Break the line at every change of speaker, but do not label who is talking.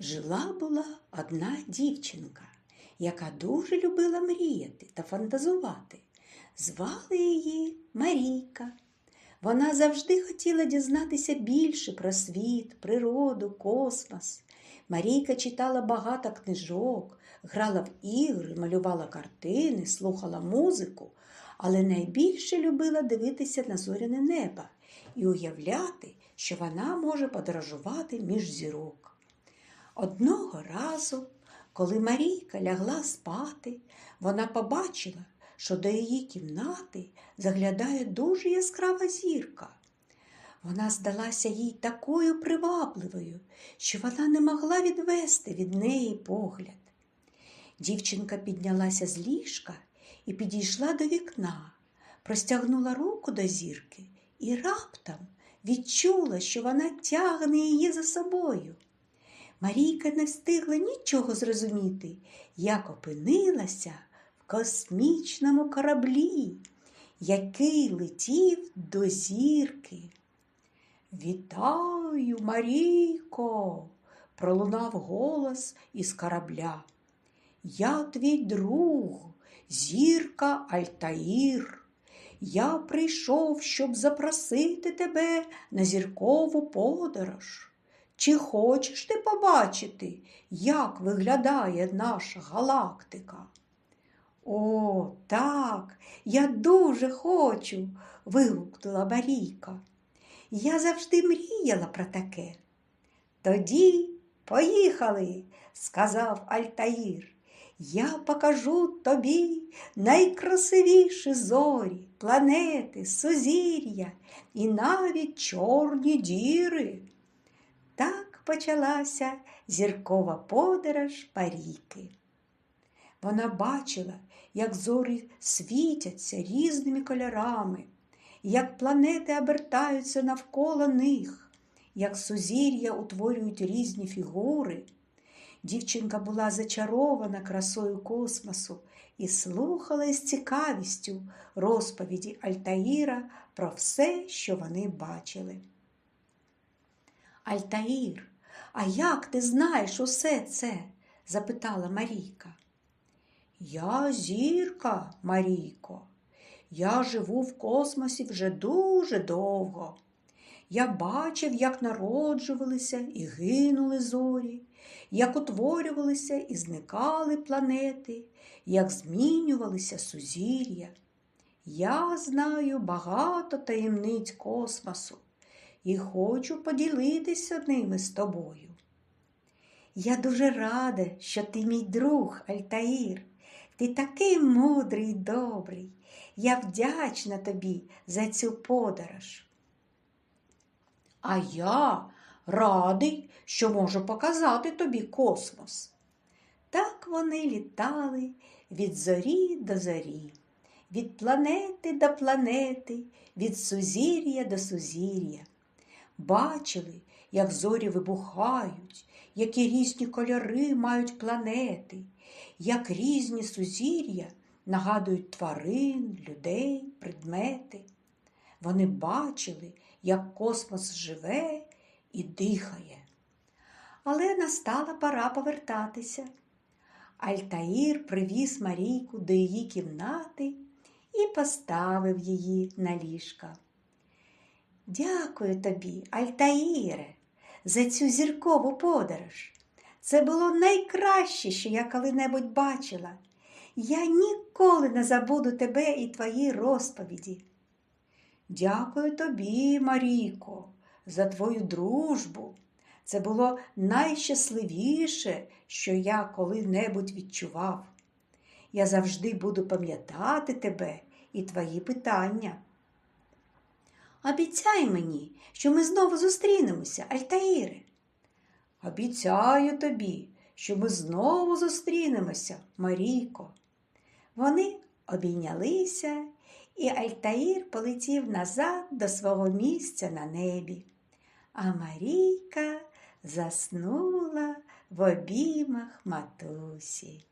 Жила була одна дівчинка, яка дуже любила мріяти та фантазувати. Звали її Марійка. Вона завжди хотіла дізнатися більше про світ, природу, космос. Марійка читала багато книжок, грала в ігри, малювала картини, слухала музику, але найбільше любила дивитися на зоряне небо і уявляти, що вона може подорожувати між зірок. Одного разу, коли Марійка лягла спати, вона побачила, що до її кімнати заглядає дуже яскрава зірка. Вона здалася їй такою привабливою, що вона не могла відвести від неї погляд. Дівчинка піднялася з ліжка і підійшла до вікна, простягнула руку до зірки і раптом відчула, що вона тягне її за собою. Марійка не встигла нічого зрозуміти, як опинилася в космічному кораблі, який летів до зірки. Вітаю, Марійко, пролунав голос із корабля. Я твій друг, зірка Альтаїр. Я прийшов, щоб запросити тебе на зіркову подорож. Чи хочеш ти побачити, як виглядає наша галактика? О, так, я дуже хочу, вигукнула Марійка. Я завжди мріяла про таке. Тоді поїхали, сказав Альтаїр. Я покажу тобі найкрасивіші зорі, планети, сузір'я і навіть чорні діри. Почалася зіркова подорож Паріки. Вона бачила, як зорі світяться різними кольорами, як планети обертаються навколо них, як сузір'я утворюють різні фігури. Дівчинка була зачарована красою космосу і слухала із цікавістю розповіді Альтаїра про все, що вони бачили. Альтаїр, а як ти знаєш усе це? запитала Марійка. Я зірка, Марійко. Я живу в космосі вже дуже довго. Я бачив, як народжувалися і гинули зорі, як утворювалися і зникали планети, як змінювалися сузір'я. Я знаю багато таємниць космосу і хочу поділитися ними з тобою. Я дуже рада, що ти мій друг, Альтаїр. Ти такий мудрий і добрий. Я вдячна тобі за цю подорож. А я радий, що можу показати тобі космос. Так вони літали від зорі до зорі, від планети до планети, від сузір'я до сузір'я. Бачили, як зорі вибухають, які різні кольори мають планети, як різні сузір'я нагадують тварин, людей, предмети. Вони бачили, як космос живе і дихає. Але настала пора повертатися. Альтаїр привіз Марійку до її кімнати і поставив її на ліжка. Дякую тобі, Альтаїре, за цю зіркову подорож. Це було найкраще, що я коли-небудь бачила. Я ніколи не забуду тебе і твої розповіді. Дякую тобі, Марійко, за твою дружбу. Це було найщасливіше, що я коли-небудь відчував. Я завжди буду пам'ятати тебе і твої питання. Обіцяй мені, що ми знову зустрінемося, Альтаїре. Обіцяю тобі, що ми знову зустрінемося, Марійко. Вони обійнялися, і Альтаїр полетів назад до свого місця на небі. А Марійка заснула в обіймах матусі.